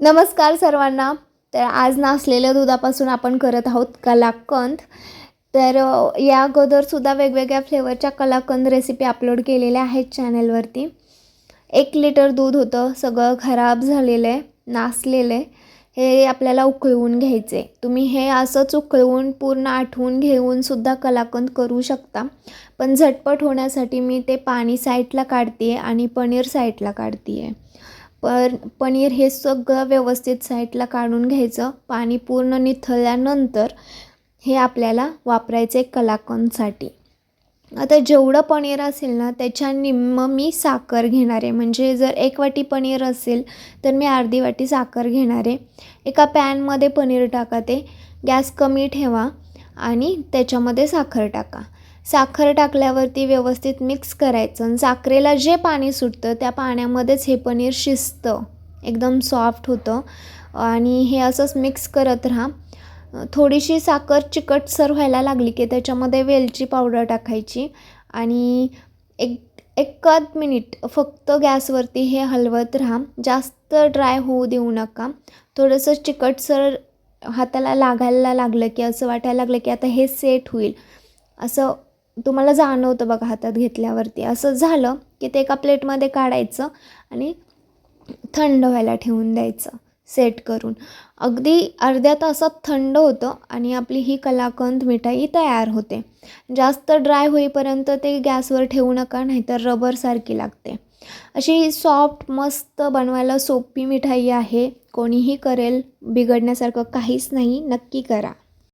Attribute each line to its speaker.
Speaker 1: नमस्कार सर्वांना. तर आज नासलेल्या दुधापासून आपण करत आहोत कलाकंद. तर या अगोदरसुद्धा वेगवेगळ्या फ्लेवरच्या कलाकंद रेसिपी अपलोड केलेल्या आहेत चॅनलवरती एक लिटर दूध होतं सगळं खराब झालेलं आहे नासलेलं आहे. हे आपल्याला उकळवून घ्यायचे. तुम्ही हे असंच उकळवून पूर्ण आठवून घेऊन सुद्धा कलाकंद करू शकता. पण झटपट होण्यासाठी मी ते पाणी साईडला काढते आहे आणि पनीर साईडला काढते आहे पण पनीर हे सगळं व्यवस्थित साईडला काढून घ्यायचं. पाणी पूर्ण निथळल्यानंतर हे आपल्याला वापरायचं आहे कलाकंदसाठी. आता जेवढं पनीर असेल ना त्याच्या निम्म मी साखर घेणार. आहे म्हणजे जर एक वाटी पनीर असेल तर मी अर्धी वाटी साखर घेणार. आहे एका पॅनमध्ये पनीर टाका ते. गॅस कमी ठेवा आणि त्याच्यामध्ये साखर टाका. साखर टाकल्यावरती व्यवस्थित मिक्स करायचं आणि साखरेला जे पाणी सुटतं त्या पाण्यामध्येच हे पनीर शिजतं. एकदम सॉफ्ट होतं. आणि हे असंच मिक्स करत राहा. थोडीशी साखर चिकटसर व्हायला लागली की त्याच्यामध्ये वेलची पावडर टाकायची. आणि एक एकाद मिनिट फक्त गॅसवरती हे हलवत राहा. जास्त ड्राय होऊ देऊ नका. थोडंसं चिकटसर हाताला लागायला लागलं की असं वाटायला लागलं की आता हे सेट होईल. असं तुम्हाला जाणवतं बघा हातात घेतल्यावरती. असं झालं की ते एका प्लेटमध्ये काढायचं आणि थंड व्हायला ठेवून द्यायचं सेट करून. अगदी अर्ध्या तासात थंड होतं आणि आपली ही कलाकंद मिठाई तयार होते. जास्त ड्राय होईपर्यंत ते गॅसवर ठेवू नका नाहीतर रबरसारखी लागते. अशी सॉफ्ट मस्त बनवायला सोपी मिठाई आहे. कोणीही करेल बिघडण्यासारखं काहीच नाही. नक्की करा.